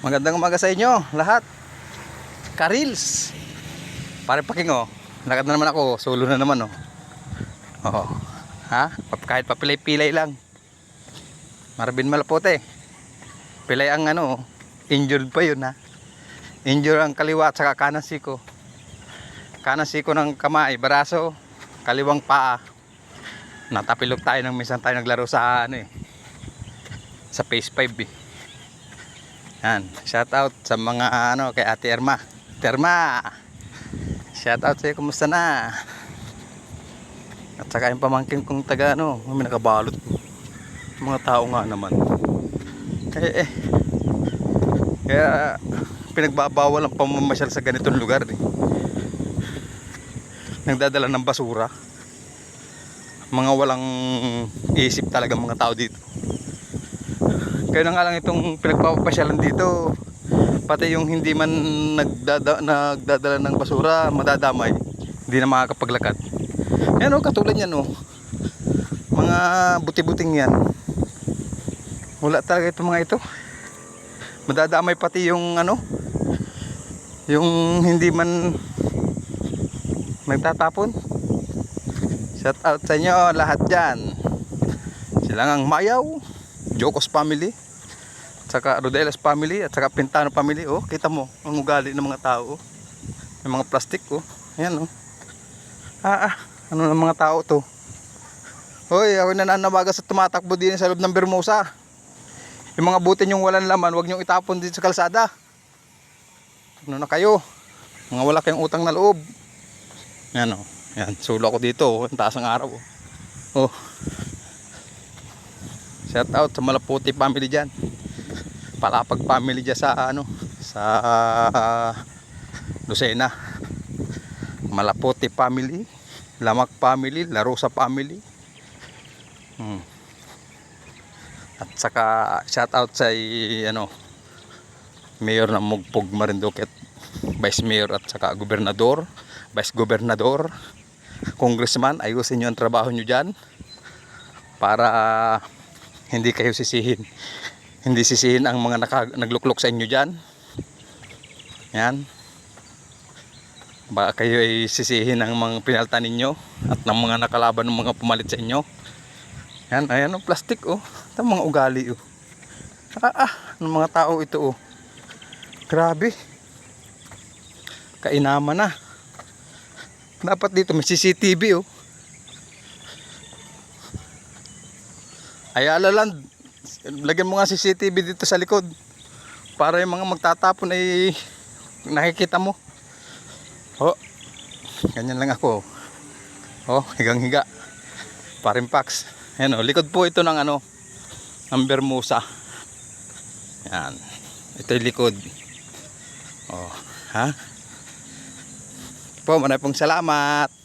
Magandang umaga sa inyo, lahat. Karils. Pare paking oh. Lakad na naman ako, solo na naman oh. Oo. Ha? Kahit papilay-pilay lang. Marvin Malapote. Pilay ang ano, injured pa yun ha. Injured ang kaliwa at saka kanan siko. Kanan siko ng kamay, baraso, kaliwang paa. Natapilok tayo nang minsan tayo naglaro sa ano eh. Sa Phase 5 eh. Yan, shout out sa mga ano kay Ate Erma. Ate Erma. Shout out sa iyo, kumusta na? At saka yung pamangkin kong taga ano, may nakabalot. Mga tao nga naman. Eh, eh. Kaya pinagbabawal ang pamamasyal sa ganitong lugar eh. Nagdadala ng basura. Mga walang isip talaga mga tao dito. Kaya na nga lang itong pinagpapasyalan dito. Pati yung hindi man nagdada, nagdadala ng basura, madadamay. Hindi na makakapaglakad. Yan o, katulad yan o. Mga buti-buting yan. Wala talaga itong mga ito. Madadamay pati yung ano, yung hindi man nagtatapon. Shout out sa inyo lahat dyan. Sila ang Mayaw, Jocos family, saka Rodelas family, at saka Pintano family. Oh, kita mo ang ugali ng mga tao. Oh. May mga plastic oh. Ayan oh. Ah, ah, ano ng mga tao to? Hoy, ako nananawagan sa tumatakbo din sa loob ng Bermosa. Yung mga buti yung walang laman, huwag niyong itapon dito sa kalsada. Ano na kayo? Mga wala kayong utang na loob. Yan oh. Yan, sulo ako dito. Oh. Ang taas ng araw. Oh. oh. Shout out sa Malaputi family dyan. Palapag family dyan sa ano, sa Lucena. Malaputi family, Lamak family, Larosa family. Hmm. At saka shout out sa ano Mayor ng Mugpog Marinduque at Vice Mayor at saka Gobernador, Vice Gobernador, Congressman, ayusin nyo ang trabaho nyo dyan para hindi kayo sisihin. Hindi sisihin ang mga naka, nagluklok sa inyo dyan. Yan. Baka kayo ay sisihin ng mga pinalta ninyo at ng mga nakalaban ng mga pumalit sa inyo. Yan, ayan ang plastic oh. Ito mga ugali oh. Ah, ah, ng mga tao ito oh. Grabe. Kainaman na. Dapat dito may CCTV oh. Ayala Land, lagyan mo nga CCTV dito sa likod para yung mga magtatapon ay nakikita mo. Oh, ganyan lang ako. Oh, higang higa. Parimpax. Ayan oh, likod po ito ng ano, ng Bermusa. Yan. Ito yung likod. Oh, ha? Po, maraming salamat.